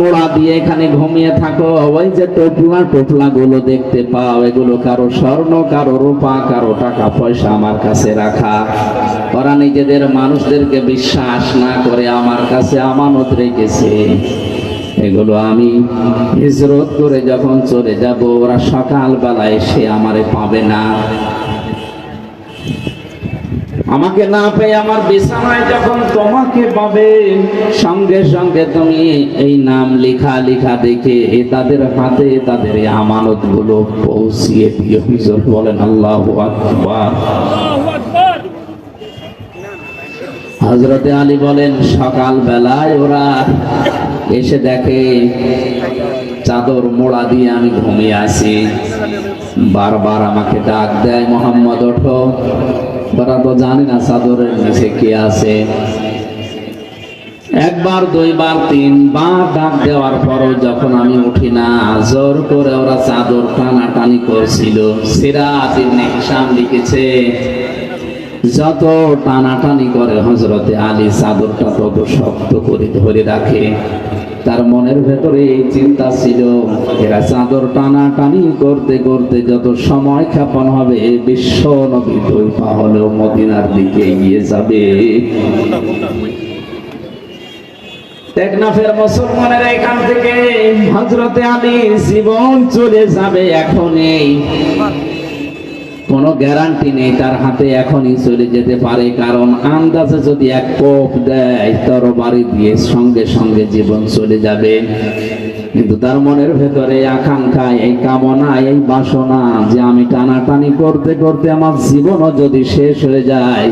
মোড়া দিয়ে এখানে ঘুমিয়ে থাকো। ওই যে টোপলা টোপলা গুলো দেখতে পাও, এগুলো কারও স্বর্ণ, কারও রূপা, কারও টাকা পয়সা আমার কাছে রাখা। ওরা নিজেদের মানুষদেরকে বিশ্বাস না করে আমার কাছে আমানত রেখেছে। এগুলো আমি হিজরত করে যখন চলে যাব, ওরা সকালবেলা এসে আমারে পাবে না। আমাকে না পেয়ে আমার বিছানায় যখন তোমাকে পাবে, সঙ্গে সঙ্গে তুমি এই নাম লেখা লেখা দেখে এ তাদের হাতে তাদের আমানতগুলো পৌঁছিয়ে দিও। হুজুর বলেন, আল্লাহ হজরতে আলী বলেন সকাল বেলায় ওরা এসে দেখে, চাদর মোড়া দিয়ে আমি ঘুমিয়ে আছি। বারবার আমাকে ডাক দেয়, মোহাম্মদ, ওঠো। ওরা তো জানে না চাদরের নিচে কে আছে। একবার, দুইবার, তিনবার ডাক দেওয়ার পরও যখন আমি উঠি না, জোর করে ওরা চাদর টানাটানি করছিল। হিসাম লিখেছে, যত টানাটানি করে হজরতে আলী, চাদরটা তত শক্ত করে ধরে রাখে। তার মনের ভেতরে এই চিন্তা ছিল এরা চাদর টানাটানি করতে করতে যত সময় ক্ষেপণ হবে বিশ্ব নবী দুই হলেও মদিনার দিকে এগিয়ে যাবে। টেকনাফের মুসলমানের এখান থেকে হজরতে আলী জীবন চলে যাবে এখনই কোনো গ্যারান্টি নেই, তার হাতে এখনই চলে যেতে পারে, কারণ আন্দাজে যদি এক কোপ দেয়, তরবারি দিয়ে সঙ্গে সঙ্গে জীবন চলে যাবে। কিন্তু তার মনের ভেতরে আকাঙ্ক্ষা, এই কামনা, এই বাসনা যে আমি টানাটানি করতে করতে আমার জীবনও যদি শেষ হয়ে যায়,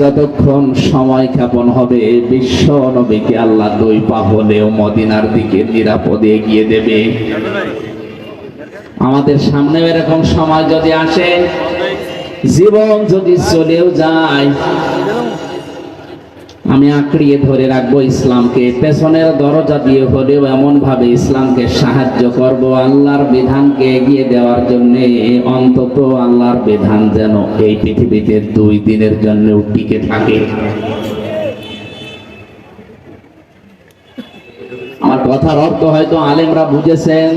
যতক্ষণ সময় ক্ষেপণ হবে, বিশ্ব নবীকে আল্লাহ দুই পা হলেও মদিনার দিকে নিরাপদে এগিয়ে দেবে। আমাদের সামনে এরকম সময় যদি আসে জীবন যদি চলেও যায়, আমি আঁকড়িয়ে ধরে রাখব ইসলামকে। পেছনের দরজা দিয়ে হলেও এমন ভাবে ইসলামকে সাহায্য করব আল্লাহর বিধানকে এগিয়ে দেওয়ার জন্য। অন্তত আল্লাহর বিধান যেন এই পৃথিবীতে দুই দিনের জন্য টিকে থাকে। আমার কথার অর্থ হয়তো আলেমরা বুঝেছেন